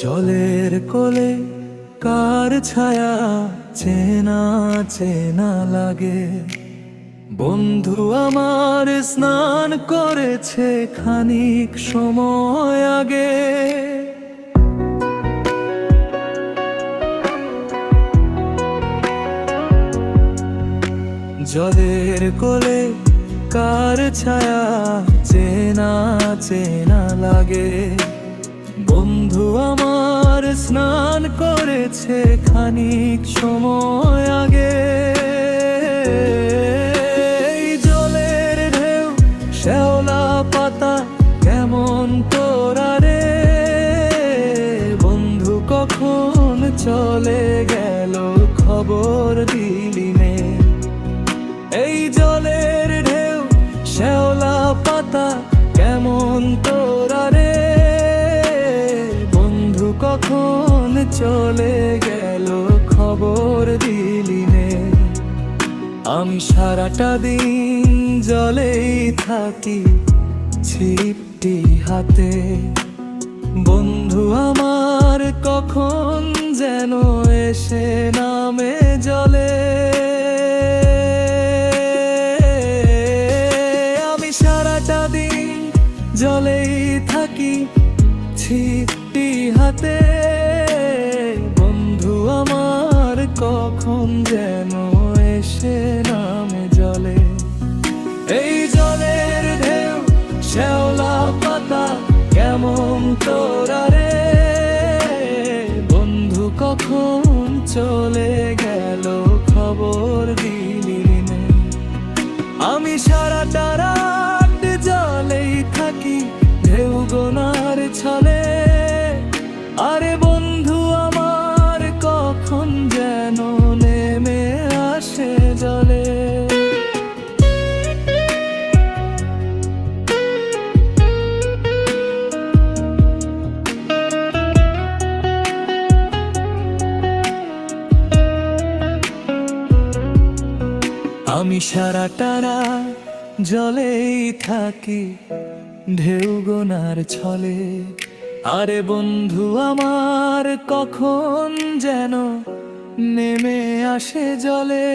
জলের কোলে কার ছায়া চেনা চেনা লাগে। বন্ধু আমার স্নান করেছে খানিক সময় আগে। জলের কোলে কার ছায়া চেনা চেনা লাগে। বন্ধু আমার স্নান করেছে খানিক সময় আগে। জলের ঢেউ, শ্যাওলা পাতা কেমন তোরা রে বন্ধু কখন চলে গেল চলে গেল, খবর দিলি নে। আমি সারাটা দিন জলেই থাকি, ছিপটি হাতে। বন্ধু আমার কখন যেন এসে নামে জলে? আমি সারাটা দিন জলেই থাকি, ছিপটি হাতে। তোরা রে বন্ধু কখন চলে আমি সারাটা রাত জলেই থাকি, ঢেউ গোনার ছলে। আরে বন্ধু, আমার কখন যেন নেমে আসে জলে?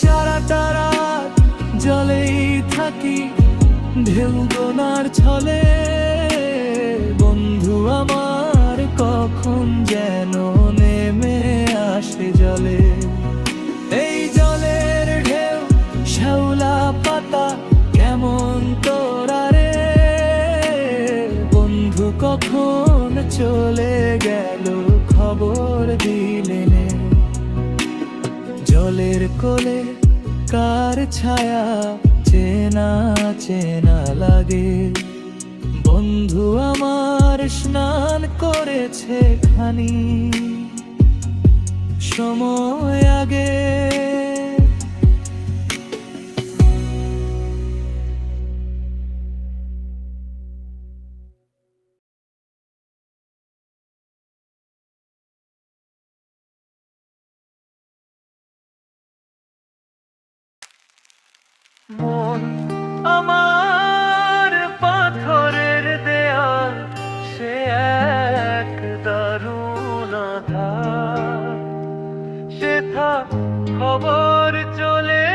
সারাটা রাত জলেই থাকি, ঢেউ গোনার ছলে। শ্যাওলা পাতা, কেমন তোরা রে? বন্ধু কখন চলে গেল খবর দিলে জলের কোলে কার ছায়া চেনা চেনা লাগে? বন্ধু আমার স্নান করেছে খানি। সময় আগে মন আমার পাথরের দেয়াল সে এক দারুণ সে থা খবর চলে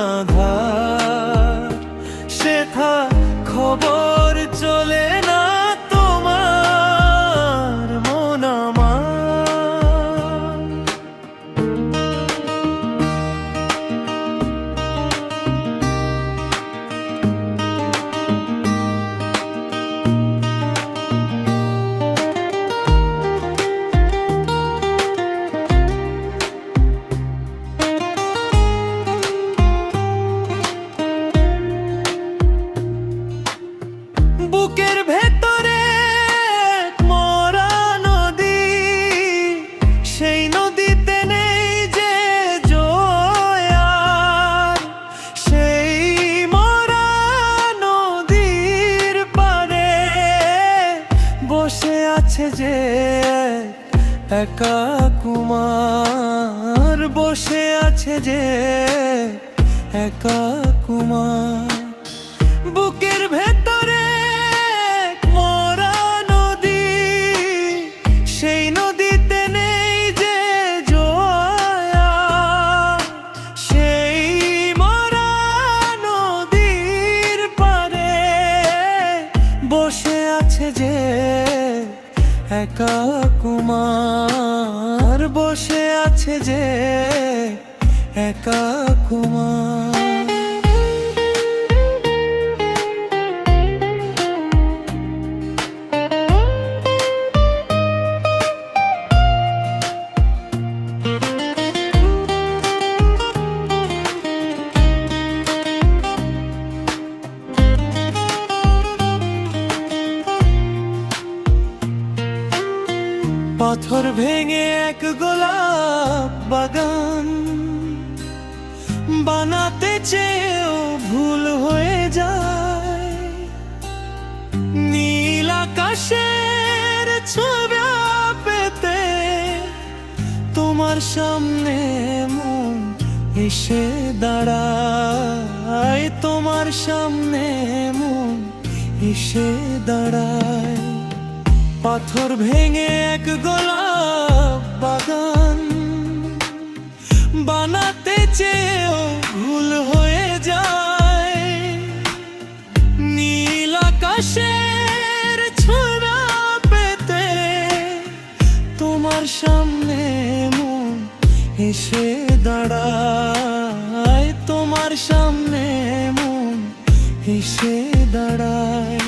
আধার সেথা খবর একা কুমার বসে আছে যে একা কুমার। বুকের একা কুমার বসে আছে যে একা কুমার। ভেঙে এক গোলাপ বাগান। বানাতে চেয়েও ভুল হয়ে যায়। নীল আকাশের ছবি পেতে তোমার সামনে মন এসে দাঁড়ায়। তোমার সামনে মন এসে দাঁড়ায়। পাথর ভেঙে এক গোলাপ বাগান বানাতে চেয়েও ভুল হয়ে যায়। নীল আকাশের ছোঁয়া পেতে তোমার সামনে মন এসে দাঁড়ায়। তোমার সামনে মন এসে দাঁড়ায়।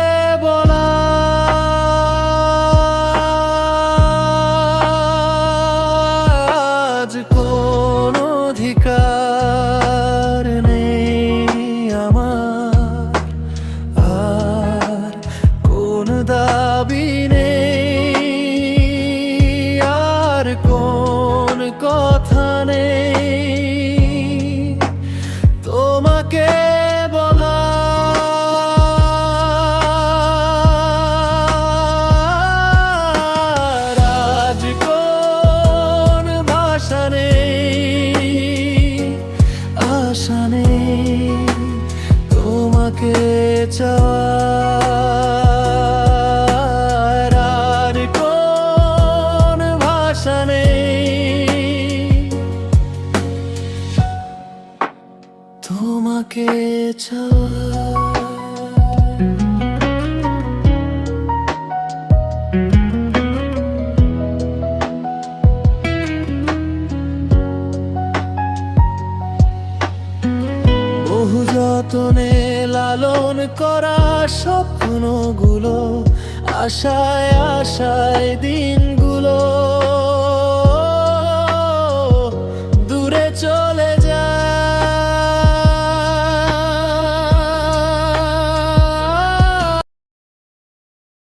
চাওয়ার আর কোন ভাষা নেই। তোমাকে চাওয়ার লালন করা স্বপ্নগুলো আশায় আশায় দিনগুলো। দূরে চল।